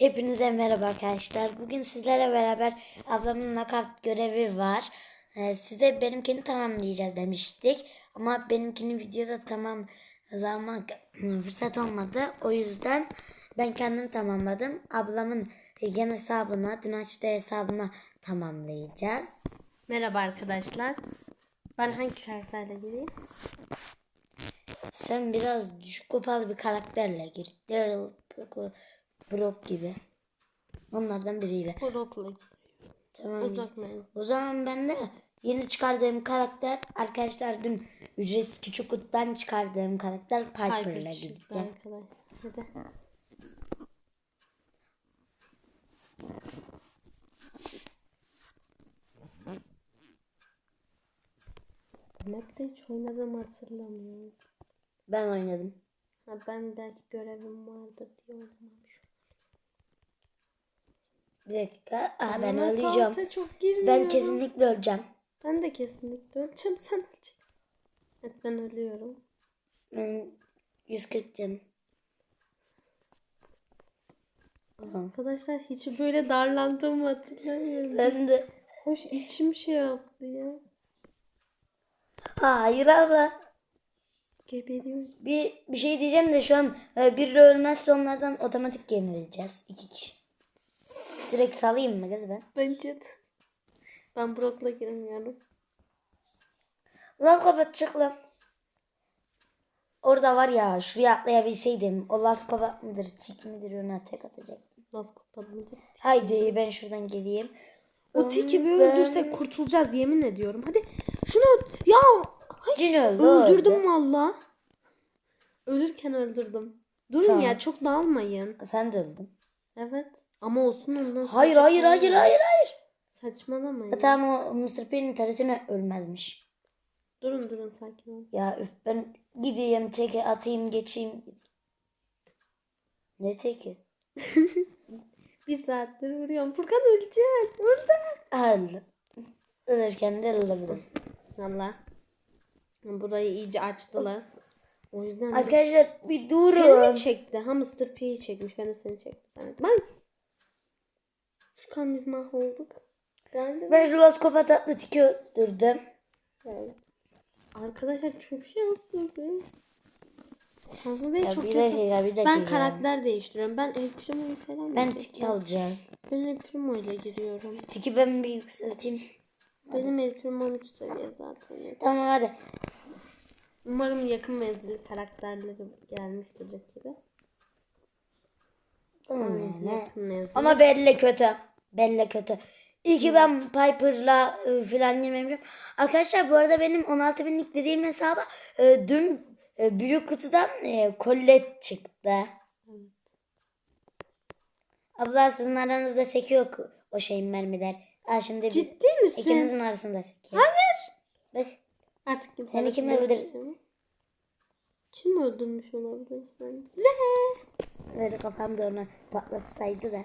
Hepinize merhaba arkadaşlar. Bugün sizlerle beraber ablamın nakavt görevi var. Ee, size benimkini tamamlayacağız demiştik. Ama benimkini videoda tamamlamak fırsat olmadı. O yüzden ben kendim tamamladım. Ablamın yan hesabına, dün açtığı hesabına tamamlayacağız. Merhaba arkadaşlar. Ben hangi karakterle gireyim? Sen biraz düşük kupalı bir karakterle gir. Daryl, Brock gibi. Onlardan biriyle. Giriyorum. Tamam. Uzak. O zaman ben de yeni çıkardığım karakter arkadaşlar dün ücretsiz küçük kutudan çıkardığım karakter Piper'la gideceğim. Map'te hiç oynadığımı hatırlamıyorum. Ben oynadım. Ha, ben belki görevim vardır diye oynamamışım. Bir dakika. Aa, ben Ama öleceğim. kalta çok girmiyorum. Ben kesinlikle öleceğim. Ben de kesinlikle öleceğim. Sen öleceksin. Evet ben ölüyorum. Ben 140 canım. Arkadaşlar hiç böyle darlandığımı hatırlamıyorum. Ben de. Hoş içim şey yaptı ya. Hayır abla. Geberiyorum. Bir, bir şey diyeceğim de şu an e, biri ölmezse onlardan otomatik yenileceğiz. iki kişi. Direkt salayım mı kız ben? Bence de. Ben Brock'la girmiyorum. Laz kapat çık lan. Orada var ya şuraya atlayabilseydim. O Laz kapat mıdır tik midir ona tek atacaktım. Nasıl kopalı mıydı? Haydi ben şuradan geleyim. O tiki bir Ben- öldürsek kurtulacağız yemin ediyorum. Hadi şunu ya Cin öldü. öldürdüm öldü. valla. Ölürken öldürdüm. Durun Tamam. ya çok dağılmayın. Sen de öldün. Evet. Ama olsun ondan sonra Hayır hayır hayır hayır hayır. Saçmalamayın. Ha, Tamam o Mr. P'nin taretine ölmezmiş. Durun durun sakin ol. Ya üf, ben gideyim teke atayım geçeyim. Ne teki? Bir saattir vuruyorum. Furkan ölecek. Burada. Öldü. Ölürken de öldüm. Valla. Burayı iyice açtılar. O yüzden Arkadaşlar bir Seni durun. mi çekti? Hamster P'yi çekmiş. Ben de seni çektim. Ay! Furkan biz mahvolduk. Ben şu Laz kapat atlı tiki öldürdüm. Evet. Arkadaşlar çok şanslıydı. Şanslı değil Ya çok bir kötü. dakika bir dakika. Ben karakter değiştiriyorum. Ben El Primo'yu falan Ben tiki alacağım. Ben El Primo ile giriyorum. Tiki ben bir yükselteyim. Benim El Primo'm 3 seviye zaten. Tamam hadi. Umarım yakın menzil karakterleri gelmiştir rakibe. Tamam yani. yakın. Ama belli kötü. Belli kötü. İyi ki ben Piper'la e, filan girmemişim. Arkadaşlar bu arada benim 16 binlik dediğim hesaba e, dün e, büyük kutudan e, kollet çıktı. Abla sizin aranızda sekiyor o şeyin mermiler. Aa şimdi biz Ciddi misin? ikinizin arasında sekiyor. Hayır. Bak Artık kimse Seni kim arasında öldür- yok. Kim öldürmüş olabilir sence? böyle kafam da ona patlatsaydı da.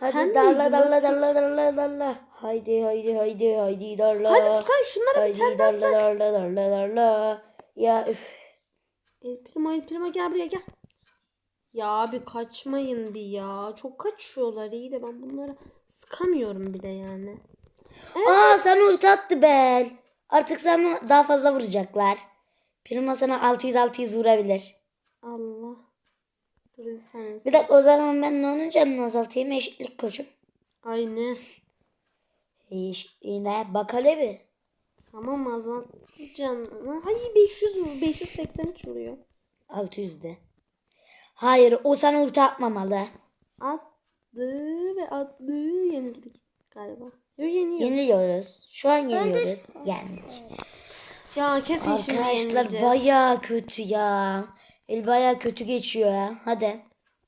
Hadi Sen darla darla darla darla darla. Haydi haydi haydi haydi darla. Hadi Furkan şunlara bir Haydi tane darla darla darla darla. Ya üf. El Primo El Primo gel buraya gel. Ya abi kaçmayın bir ya. Çok kaçıyorlar iyi de ben bunlara sıkamıyorum bile yani. Aa sana ulti attı Bel. Artık sana daha fazla vuracaklar. Prima sana 600-600 vurabilir. Allah. Dur bir saniye. Bir dakika o zaman ben de onun canını azaltayım. Eşitlik koşun. Aynı. Eşitliğine bak hele bir. Tamam azaltacağım. Hayır 500 vur. 583 vuruyor. 600 de. Hayır o sana ulti atmamalı. Attı ve attı yenildik galiba. Yok yeniyor. Yeniliyoruz. Şu an yeniyoruz. Yendik. Ya kesin şimdi Arkadaşlar yenileceğiz. baya kötü ya. El baya kötü geçiyor ya. Hadi.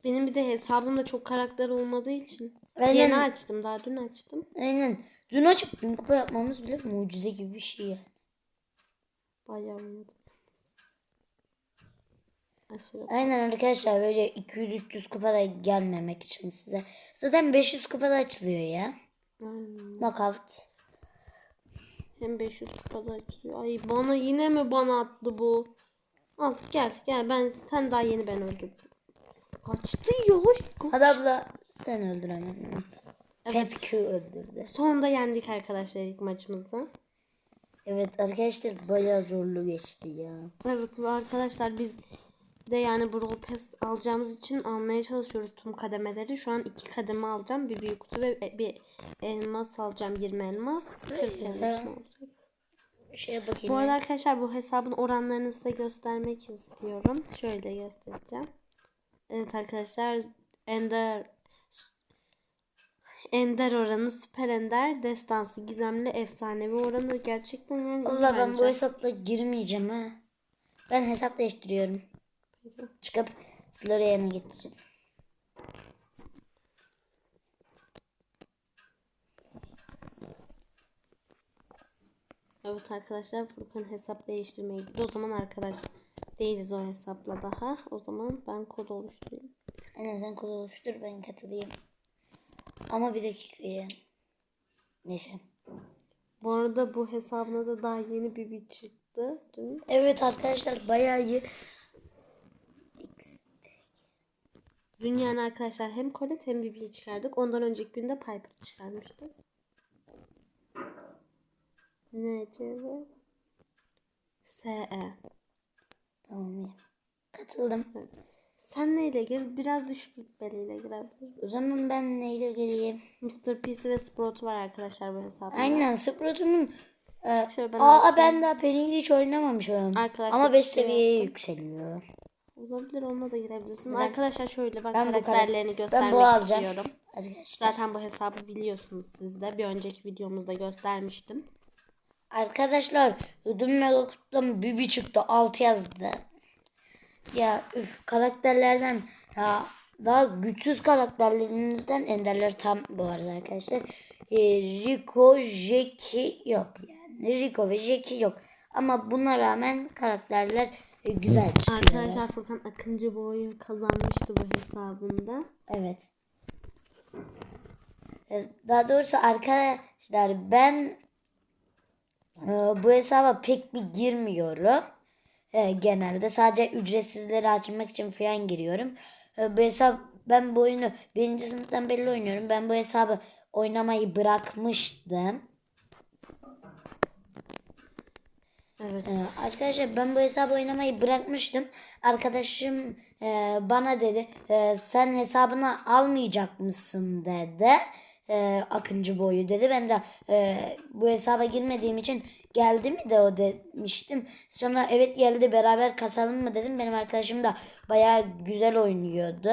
Benim bir de hesabımda çok karakter olmadığı için. Aynen. Yeni açtım daha dün açtım. Aynen. Dün açıp dün kupa yapmamız bile mucize gibi bir şey ya. Bayağı oynadım. Aşırı. Aynen arkadaşlar böyle 200-300 kupada gelmemek için size. Zaten 500 kupada açılıyor ya. Aynen. Knockout. Hem 500 kupada açılıyor. Ay bana yine mi bana attı bu? Al gel gel ben sen daha yeni ben öldürdüm. Kaçtı ya. Kaç- Hadi abla sen öldür hemen. Evet. Petki öldürdü. Sonunda yendik arkadaşlar ilk maçımızda. Evet arkadaşlar bayağı zorlu geçti ya. Evet ve arkadaşlar biz de yani Brawl Pass alacağımız için almaya çalışıyoruz tüm kademeleri. Şu an iki kademe alacağım. Bir büyük kutu ve bir elmas alacağım. 20 elmas. 40 elmas olacak. Şeye bakayım. Bu arada arkadaşlar bu hesabın oranlarını size göstermek istiyorum. Şöyle göstereceğim. Evet arkadaşlar Ender Ender oranı, süper ender, destansı, gizemli, efsanevi oranı gerçekten yani Allah ben bu hesapla girmeyeceğim ha. Ben hesap değiştiriyorum. Çıkıp Slorian'a geçeceğim. Evet arkadaşlar Furkan hesap değiştirmeye gitti. O zaman arkadaş değiliz o hesapla daha. O zaman ben kod oluşturayım. Aynen sen kod oluştur ben katılayım. Ama bir dakika ya. Neyse. Bu arada bu hesabına da daha yeni bir bit çıktı dün. Evet arkadaşlar bayağı iyi. Dün yani arkadaşlar hem Colette hem Bibi'yi çıkardık. Ondan önceki günde Piper çıkarmıştık. Ne CV? SE. Tamam iyi. Katıldım. Sen neyle gir? Biraz düşük rütbeliyle girebilirsin. O zaman ben neyle geleyim? Mr. P'si ve Sprout var arkadaşlar bu hesapta. Aynen Sprout'un e, Şöyle ben Aa ben daha Penny'yi hiç oynamamışım. Arkadaşlar Ama 5 şey seviyeye yaptım. yükseliyor. Olabilir onunla da girebilirsin. Ben- arkadaşlar şöyle ben, Ben karakterlerini karak- göstermek ben istiyorum. Arkadaşlar. Zaten bu hesabı biliyorsunuz siz de. Bir önceki videomuzda göstermiştim. Arkadaşlar ödüm mega kutlama Bibi çıktı 6 yazdı. Ya üf karakterlerden ya daha güçsüz karakterlerinizden enderler tam bu arada arkadaşlar. Ee, Rico, Jackie yok yani. Rico ve Jackie yok. Ama buna rağmen karakterler e, güzel çıkıyor. Arkadaşlar Furkan Akıncı bu oyun kazanmıştı bu hesabında. Evet. Ee, Daha doğrusu arkadaşlar ben e, bu hesaba pek bir girmiyorum. E, genelde sadece ücretsizleri açmak için falan giriyorum. E, bu hesap ben bu oyunu birinci sınıftan belli oynuyorum. Ben bu hesabı oynamayı bırakmıştım. Evet. Ee, arkadaşlar ben bu hesabı oynamayı bırakmıştım. Arkadaşım e, bana dedi e, sen hesabını almayacak mısın dedi. E, Akıncı boyu dedi. Ben de e, bu hesaba girmediğim için geldi mi de o demiştim. Sonra evet geldi beraber kasalım mı dedim. Benim arkadaşım da bayağı güzel oynuyordu.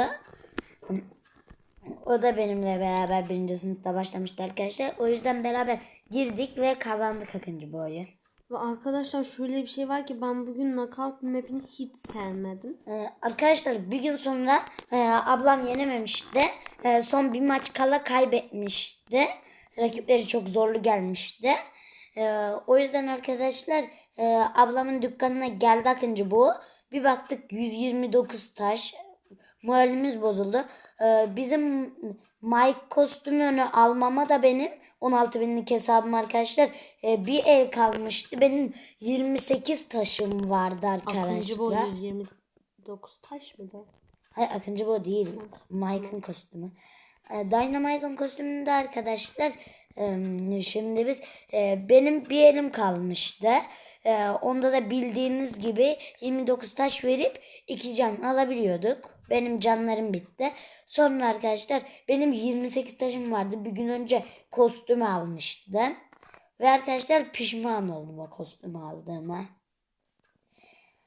O da benimle beraber birinci sınıfta başlamıştı arkadaşlar. O yüzden beraber girdik ve kazandık Akıncı boyu. Ve arkadaşlar şöyle bir şey var ki ben bugün Knockout map'ini hiç sevmedim. Ee, arkadaşlar bir gün sonra e, ablam yenememişti. E, son bir maç kala kaybetmişti. Rakipleri çok zorlu gelmişti. E, o yüzden arkadaşlar e, ablamın dükkanına geldi Akıncı bu. Bir baktık 129 taş. Moralimiz bozuldu. E, bizim Mike kostümünü almama da benim 16 binlik hesabım arkadaşlar. E, bir el kalmıştı. Benim 28 taşım vardı arkadaşlar. Akıncı bu 129 taş mı da? Hayır Akıncı bu değil. Mike'ın kostümü. Ee, Dynamite'ın kostümünde arkadaşlar e, şimdi biz e, benim bir elim kalmıştı. E, Onda da bildiğiniz gibi 29 taş verip 2 can alabiliyorduk. Benim canlarım bitti. Sonra arkadaşlar benim 28 taşım vardı. Bir gün önce kostümü almıştım. Ve arkadaşlar pişman oldum o kostümü aldığıma.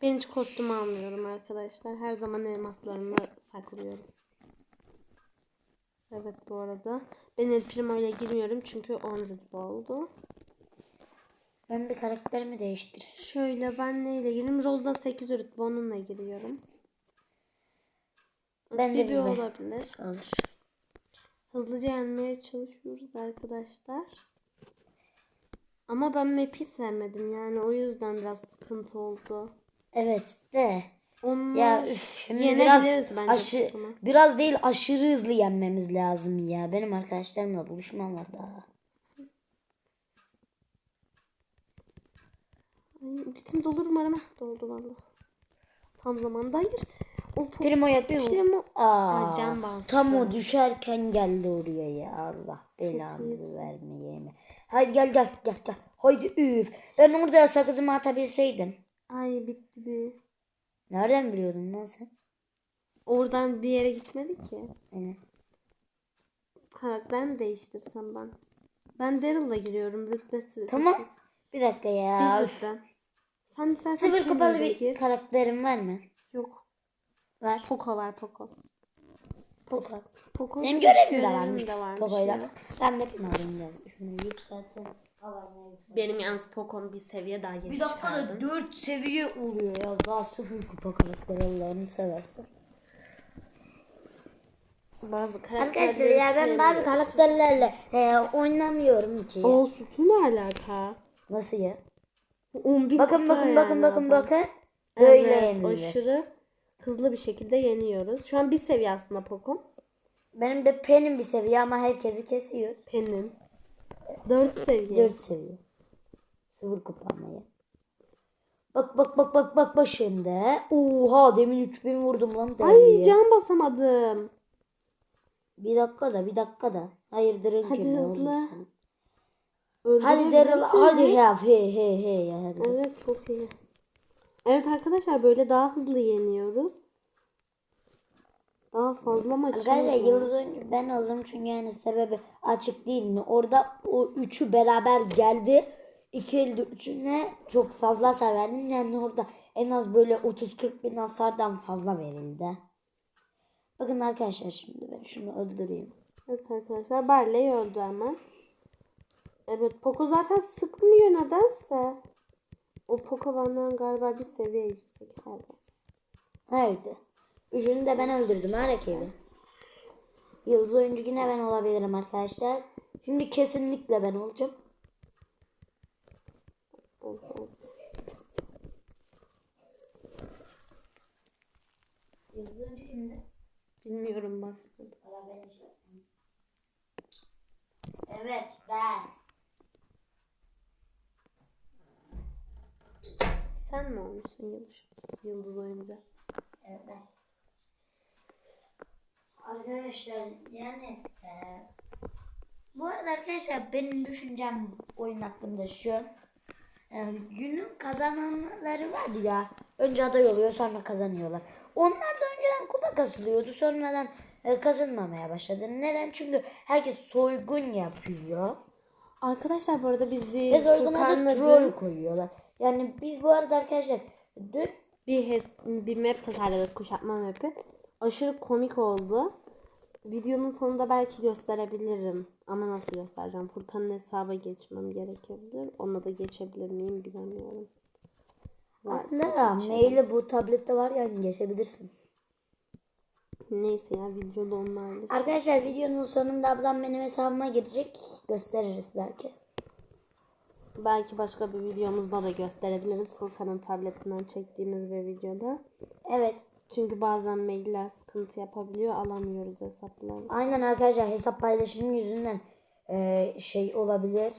Ben hiç kostüm almıyorum arkadaşlar. Her zaman elmaslarımı saklıyorum. Evet bu arada. Ben El Primo ile girmiyorum çünkü 10 rütbe oldu. Ben bir karakterimi değiştirsin. Şöyle ben neyle gireyim? Rose'da 8 rütbe onunla giriyorum. Ben de Bibi Bibi. olabilir. Olur. Hızlıca yenmeye çalışıyoruz arkadaşlar. Ama ben map'i sevmedim yani o yüzden biraz sıkıntı oldu. Evet de. Onlar Ya üf, şimdi biraz aşı, biraz değil aşırı hızlı yenmemiz lazım ya. Benim arkadaşlarımla buluşmam var daha. Bitim dolur umarım. Heh, Doldu valla. Tam zamanda hayır. O po- Primo'ya bir vur. Primo- Aa, can bastı. tam o düşerken geldi oraya ya Allah belanızı vermeye mi? Haydi gel gel gel gel. Haydi üf. Ben orada sakızımı atabilseydim. Ay bitti bir. Nereden biliyordun lan sen? Oradan bir yere gitmedi ki. Aynen. Karakter mi değiştirsem ben? Ben Daryl'la giriyorum rütbesi. Tamam. Bir dakika ya. Bir rütbe. Sen sen Sıfır sen kupalı bir gir. karakterin var mı? Yok. Var. Poco var Poco. Poco. Poco. Benim görevim de varmış. de varmış Poco'yla. ya. Ben de pinarım geldim. Şunu yükseltin. Havaya yükseltin. Benim yalnız Poco'm bir seviye daha yeni Bir dakikada çıkardım. 4 seviye oluyor ya. Daha sıfır kupa karakter Allah'ını seversen. Bazı Arkadaşlar ya ben bazı karakterlerle e, oynamıyorum ki. O sütü ne alaka? Nasıl ya? 11 Bakın bakın bakın bakın bakın. Böyle evet, yenilir. aşırı hızlı bir şekilde yeniyoruz. Şu an bir seviye aslında Poco. Benim de Pen'in bir seviye ama herkesi kesiyor. Pen'in. 4 seviye. 4 seviye. Sıfır kupa ama ya. Bak bak bak bak bak bak şimdi. Oha demin 3000 vurdum lan. Ay deliye. can basamadım. Bir dakika da bir dakika da. Hayırdır Hadi hızlı. oldu sana? Hadi. Daryl hadi ya he he he ya hadi. Evet çok iyi. Evet arkadaşlar böyle daha hızlı yeniyoruz. Daha fazla maçımız Arkadaşlar yıldız oyuncu ben oldum çünkü yani sebebi açık değil mi? Orada o üçü beraber geldi. İki elde üçüne çok fazla hasar verdim. Yani orada en az böyle 30-40 bin hasardan fazla verildi. Bakın arkadaşlar şimdi ben şunu öldüreyim. Evet arkadaşlar Barley öldü ama. Evet Poco zaten sıkmıyor nedense. O Poco benden galiba bir seviye yüksek. Hayır. Haydi. Üçünü de ben öldürdüm ha rakibi. Yıldız oyuncu yine ben olabilirim arkadaşlar. Şimdi kesinlikle ben olacağım. Yıldız oyuncu kimdi? Bilmiyorum bak. Evet ben. Sen mi olmuşsun Yıldız? Yıldız oyuncu. Evet ben. Arkadaşlar yani e, bu arada arkadaşlar benim düşüncem oyun hakkında şu. E, günün kazananları var ya. Önce aday oluyor sonra kazanıyorlar. Onlar da önceden kupa kasılıyordu. Sonradan e, kazanmamaya başladı. Neden? Çünkü herkes soygun yapıyor. Arkadaşlar bu arada biz bir Ve soyguna da Furkan'la troll dün koyuyorlar. Yani biz bu arada arkadaşlar dün bir, hes- bir map tasarladık kuşatma mapi. Aşırı komik oldu. Videonun sonunda belki gösterebilirim. Ama nasıl göstereceğim? Furkan'ın hesaba geçmem gerekebilir. Ona da geçebilir miyim bilemiyorum. Ya maili bu tablette var yani geçebilirsin. Neyse ya videoda onlarla. Arkadaşlar videonun sonunda ablam benim hesabıma girecek. Gösteririz belki. Belki başka bir videomuzda da gösterebiliriz. Furkan'ın tabletinden çektiğimiz bir videoda. Evet. Çünkü bazen mailler sıkıntı yapabiliyor. Alamıyoruz hesapları. Aynen arkadaşlar hesap paylaşımı yüzünden e, şey olabilir.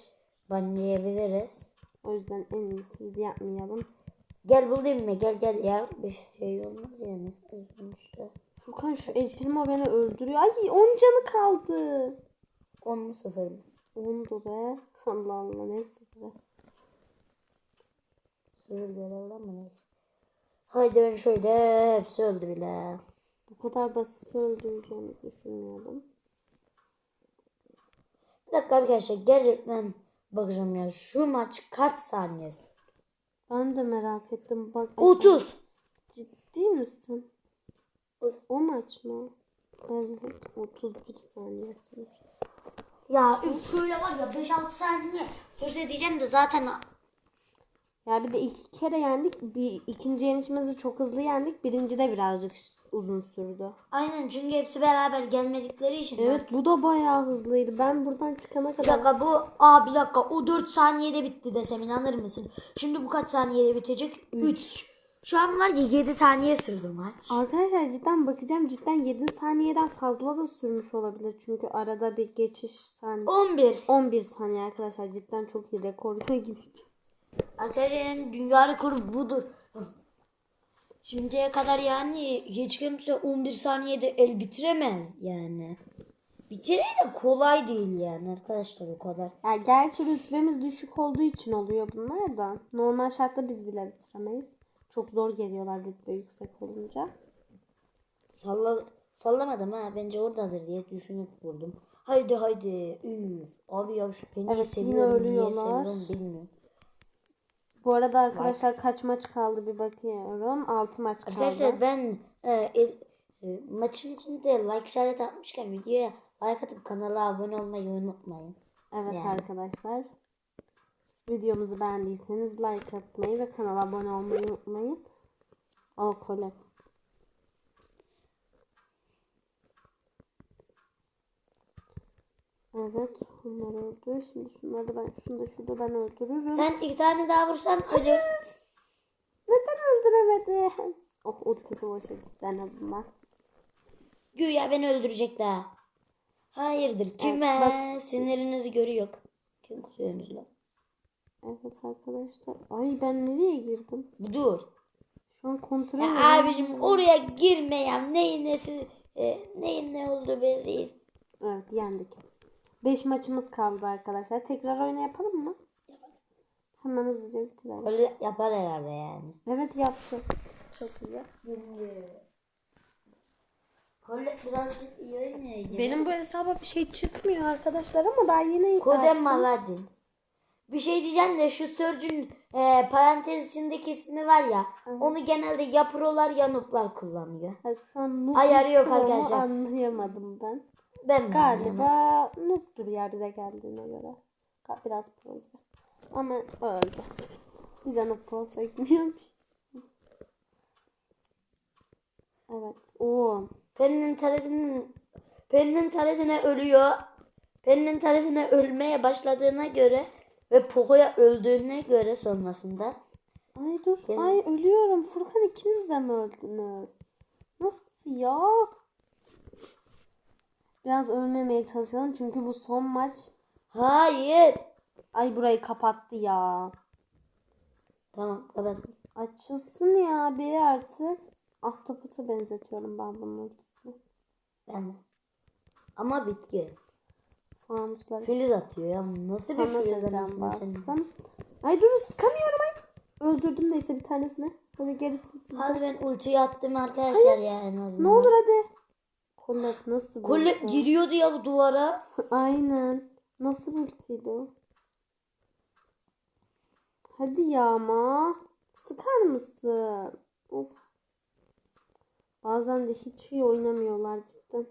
Banlayabiliriz. O yüzden en iyisi yapmayalım. Gel bulayım mı? Gel gel ya. Bir şey olmaz yani. Sonuçta. Furkan şu El Primo beni öldürüyor. Ay 10 canı kaldı. 10 mu 0 mı? 10'du be. Allah Allah ne sıfırı. 0 diyorlar lan mı neyse. Haydi ben şöyle hepsi öldü bile. Bu kadar basit öldüreceğimi düşünmüyordum. Bir dakika arkadaşlar gerçekten bakacağım ya. Şu maç kaç saniye sürdü? Ben de merak ettim. Bak 30. Ciddi misin? O maç mı? Evet 31 saniye sürmüş. Ya şöyle var ya 5-6 saniye. Sürse diyeceğim de zaten Ya bir de iki kere yendik. Bir ikinci yenişimizi çok hızlı yendik. Birinci de birazcık uzun sürdü. aynen çünkü hepsi beraber gelmedikleri için. Evet bu da bayağı hızlıydı. Ben buradan çıkana Bir kadar dakika bu aa bir dakika o 4 saniyede bitti desem inanır mısın? Şimdi bu kaç saniyede bitecek? 3. Şu an var ya 7 saniye sürdü maç. Arkadaşlar cidden bakacağım. Cidden 7 saniyeden fazla da sürmüş olabilir. Çünkü arada bir geçiş saniye. 11. 11 saniye arkadaşlar. Cidden çok iyi rekoruna gideceğim. Arkadaşlar yani dünya rekoru budur. Şimdiye kadar yani hiç kimse 11 saniyede el bitiremez yani. Bitirme de kolay değil yani arkadaşlar o kadar. Ya gerçi rütbemiz düşük olduğu için oluyor bunlar da. Normal şartta biz bile bitiremeyiz. Çok zor geliyorlar rütbe yüksek olunca. Salla, sallamadım ha bence oradadır diye düşünüp vurdum. Haydi haydi. Üf. Abi ya şu beni Evet, yine seviyorum. Niye ölüyorlar. seviyorum bilmiyorum. Bu arada arkadaşlar kaç maç kaldı bir bakıyorum. 6 maç kaldı. Arkadaşlar ben e, el- e, maçın içinde like işaret atmışken videoya like atıp kanala abone olmayı unutmayın. Evet Yani. arkadaşlar. Videomuzu beğendiyseniz like atmayı ve kanala abone olmayı unutmayın. O Colette. Evet, bunlar öldü. Şimdi şunları ben, şunu da şurada ben öldürürüm. Sen iki tane daha vursan ölür. Neden öldüremedim? Oh, ultisi boşa gitti en azından. Güya beni öldürecek daha. Hayırdır kime? bas- Sinirinizi görüyor. Kim kusuyorsunuz lan? Evet arkadaşlar. Ay ben nereye girdim? Dur. Şu an kontrol Ya abicim oraya girmeyen neyin nesi e, neyin ne olduğu belli değil. Evet yendik. 5 maçımız kaldı arkadaşlar. Tekrar oyunu yapalım mı? Hemen hızlıca bitirelim. Öyle yapar herhalde yani. Evet yaptı. Çok güzel. Kolle birazcık iyi oynayacak. Benim bu hesaba bir şey çıkmıyor arkadaşlar ama daha yeni Kodem açtım. Maladin. Bir şey diyeceğim de şu Surge'ün e, parantez içindeki ismi var ya. Onu genelde ya prolar ya noob'lar kullanıyor. Evet, şu an noob Ayarı yok arkadaşlar. Anlayamadım ben. Ben de. Galiba noob'dur ya bize geldiğine göre. Biraz pro gibi. Ama öldü. Bize noob pro sökmüyormuş. Evet. Oo. Peninin taresinin Peninin taresine ölüyor. Peninin taresine ölmeye başladığına göre ve Poco'ya öldüğüne göre sonrasında Ay dur. Benim- Ay ölüyorum. Furkan ikiniz de mi öldünüz? Nasıl ya? Biraz ölmemeye çalışalım çünkü bu son maç. Hayır. Ay burayı kapattı ya. Tamam kapat. Açılsın ya bir artık. Ahtapot'a benzetiyorum ben bunun. Ben de. Ama bitki. Fanusları Filiz atıyor ya. Nasıl bir sana filiz da can anasını senin? bastım. Ay dur sıkamıyorum ay. Öldürdüm neyse bir tanesini. Hadi gerisi siz. Hadi ben ultiyi attım arkadaşlar ya en azından. Ne olur hadi. Kollet nasıl Kolle giriyordu ya bu duvara. Aynen. Nasıl bir ultiydi o? Hadi ya ama. Sıkar mısın? Of. Bazen de hiç iyi oynamıyorlar cidden.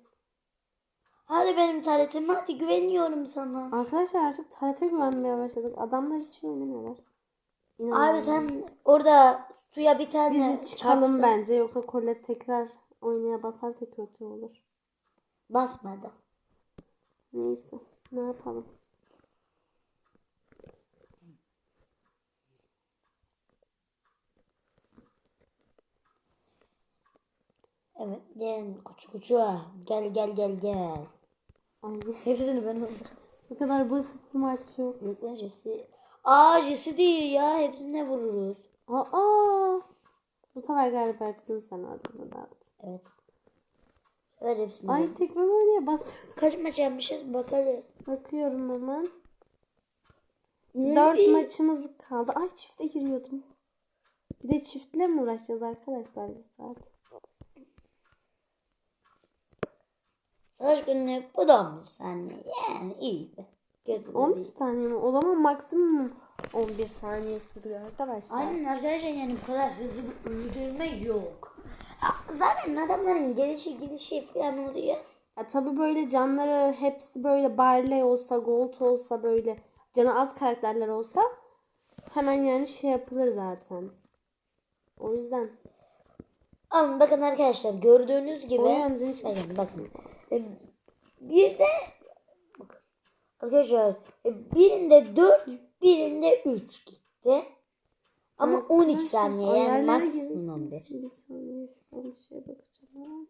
Hadi benim taretim hadi güveniyorum sana. Arkadaşlar artık tarete güvenmeye başladık. Adamlar hiç oynamıyorlar. Abi İnanamıyorum. sen orada suya bir tane Bizi çıkalım çarpsın. bence yoksa Colette tekrar oynaya basarsa kötü olur. Basmadı. Neyse ne yapalım. Evet gel kuçu kuçu. Gel gel gel gel. Hepsini ben aldım. bu kadar basit bir maç yok. Yok lan Jesse. Aa Jesse değil ya. Hepsine vururuz. Aa, bu sefer galiba hepsini sen aldın. Evet. Evet hepsini. Ay Ay. tekrar oynaya basıyordum. Kaç maç yapmışız bakalım. Bakıyorum hemen. Ne Dört bir- maçımız kaldı. Ay çifte giriyordum. Bir de çiftle mi uğraşacağız arkadaşlar bir saat? Savaş günü bu da 11 saniye. Yani iyiydi. De 11 değil. saniye mi? O zaman maksimum 11 saniye sürüyor arkadaşlar. Aynen arkadaşlar yani bu kadar hızlı bir öldürme yok. Zaten adamların gelişi gidişi falan oluyor. Ya tabii böyle canları hepsi böyle Barley olsa, Gold olsa böyle canı az karakterler olsa hemen yani şey yapılır zaten. O yüzden. Ama bakın arkadaşlar gördüğünüz gibi. O yönden hiç- Bakın Bir de bakın. Arkadaşlar e, birinde 4 birinde 3 gitti. Ama 12 Arkadaşlar, saniye yani maksimum 11. Bir saniye bir şeye bakacağım.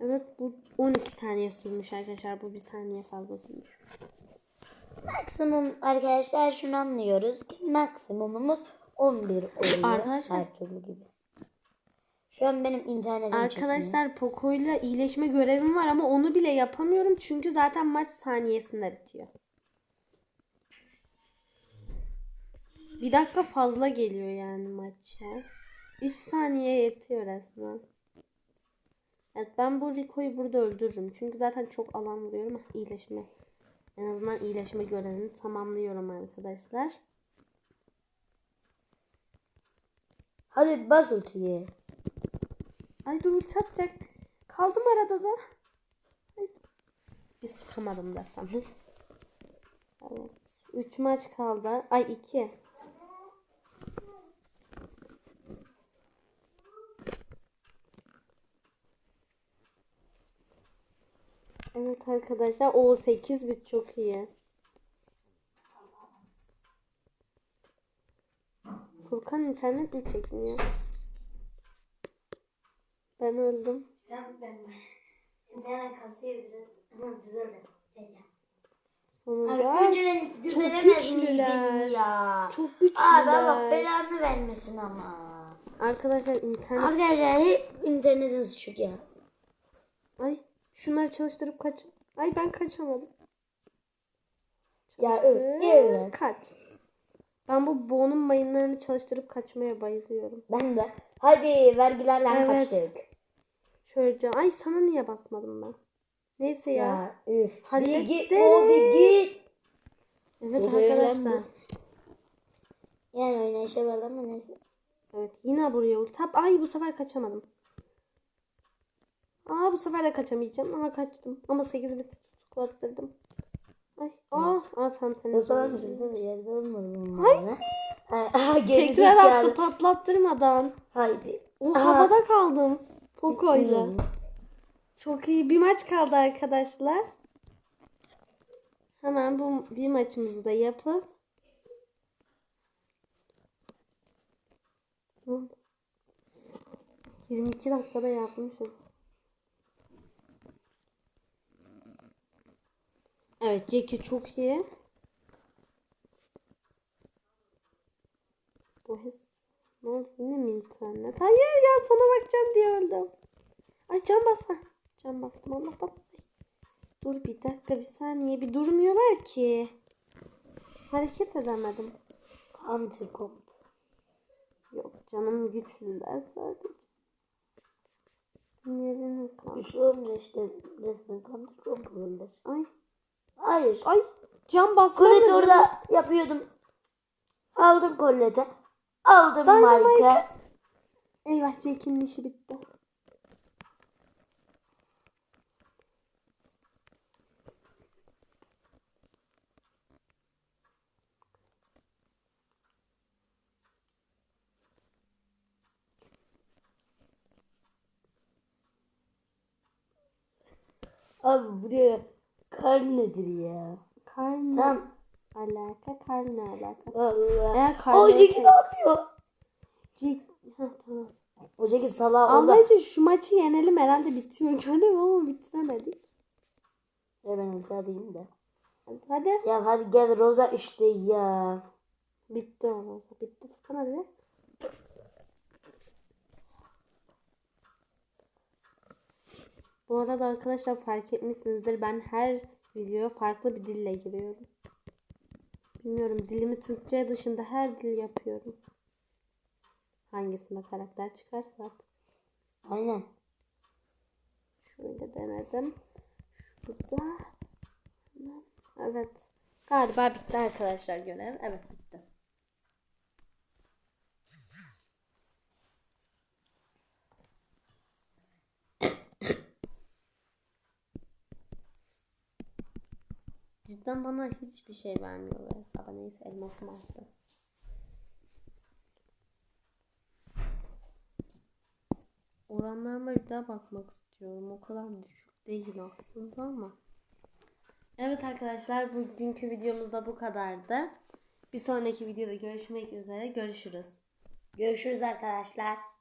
Evet bu 12 saniye sürmüş arkadaşlar. Bu bir saniye fazla sürmüş. Maksimum arkadaşlar şunu anlıyoruz ki maksimumumuz 11 oluyor. Arkadaşlar- Her türlü gibi. Şu an benim internetim. Arkadaşlar Poco'yla iyileşme görevim var ama onu bile yapamıyorum çünkü zaten maç saniyesinde bitiyor. Bir dakika fazla geliyor yani maça. 3 saniye yetiyor resmen. Evet ben bu Rico'yu burada öldürürüm. Çünkü zaten çok alan vuruyorum. Ah, iyileşme. En azından iyileşme görevini tamamlıyorum arkadaşlar. Hadi bas ultiyi. Ay dur ulti atacak. Kaldım arada da. Bir sıkamadım desem. Evet. 3 maç kaldı. Ay 2. Evet arkadaşlar o 8 bit çok iyi. Furkan internet mi çekmiyor? Ben öldüm. Ben, ben, internet kasıyor biraz. Ama düzeldi. Sonunda. Abi önceden düzelemez miydin ya? Çok güçlüler. Abi Allah belanı vermesin ama. Arkadaşlar internet. Arkadaşlar hep internetin suçu ya. Ay şunları çalıştırıp kaç. Ay ben kaçamadım. Ya ver. Kaç. Ben bu boğunun mayınlarını çalıştırıp kaçmaya bayılıyorum. Ben de. Hadi vergilerle Evet. kaçtık. Şöyle can- Ay sana niye basmadım ben? Neyse ya. Ya üf. Hallederiz. Git o bir git. Evet Bu böyle arkadaşlar. Yani oynayışa bağlı ama neyse. Evet yine buraya ulti at. Ay bu sefer kaçamadım. Aa bu sefer de kaçamayacağım. Ama kaçtım. Ama 8 bit tutuklattırdım. Ay aa, aa tam seni. Bakalım şurada bir yerde olmadı bu. Ay. Geri Tekrar attı patlattırmadan. Haydi. O havada kaldım. Poco'yla. Hmm. Çok iyi. Bir maç kaldı arkadaşlar. Hemen bu bir maçımızı da yapıp Hı. 22 dakikada yapmışız. Evet Jackie çok iyi. Bu his ne oldu yine mi internet? Hayır ya sana bakacağım diye öldüm. Ay can bas ha. Can bastım Allah'tan. Dur bir dakika bir saniye bir durmuyorlar ki. Hareket edemedim. Antikom. Yok canım güçlüler sadece. Nereye kaldı? Güçlü olunca işte resmen antikom kurulur. Ay. Hayır. Ay can basma. Colette orada yapıyordum. Aldım Colette. Aldım. Mike'ı. Eyvah Jack'in işi bitti. Abi buraya kar nedir ya? Karne Tamam. Alaka, karne alaka. Vallahi. Eğer kar O neyse- ne yapıyor? Jack... Heh, tamam. O Jackie salağı orada. Allah için şu maçı yenelim herhalde bitiyor görev ama bitiremedik. Ya ben ulti atayım da. Hadi, hadi. Ya hadi gel Rosa işte ya. Bitti o Bitti. Furkan hadi. Bu arada arkadaşlar fark etmişsinizdir. Ben her videoya farklı bir dille giriyorum. Bilmiyorum dilimi Türkçe dışında her dil yapıyorum. Hangisinde karakter çıkarsa artık. Aynen. Şöyle denedim. Şurada. Evet. Galiba bitti arkadaşlar görev. Evet bitti. Cidden bana hiçbir şey vermiyor bu hesaba. Neyse elmasım arttı. Oranlarıma bir daha bakmak istiyorum. O kadar düşük değil aslında ama. Evet arkadaşlar bugünkü videomuz da bu kadardı. Bir sonraki videoda görüşmek üzere. Görüşürüz. Görüşürüz arkadaşlar.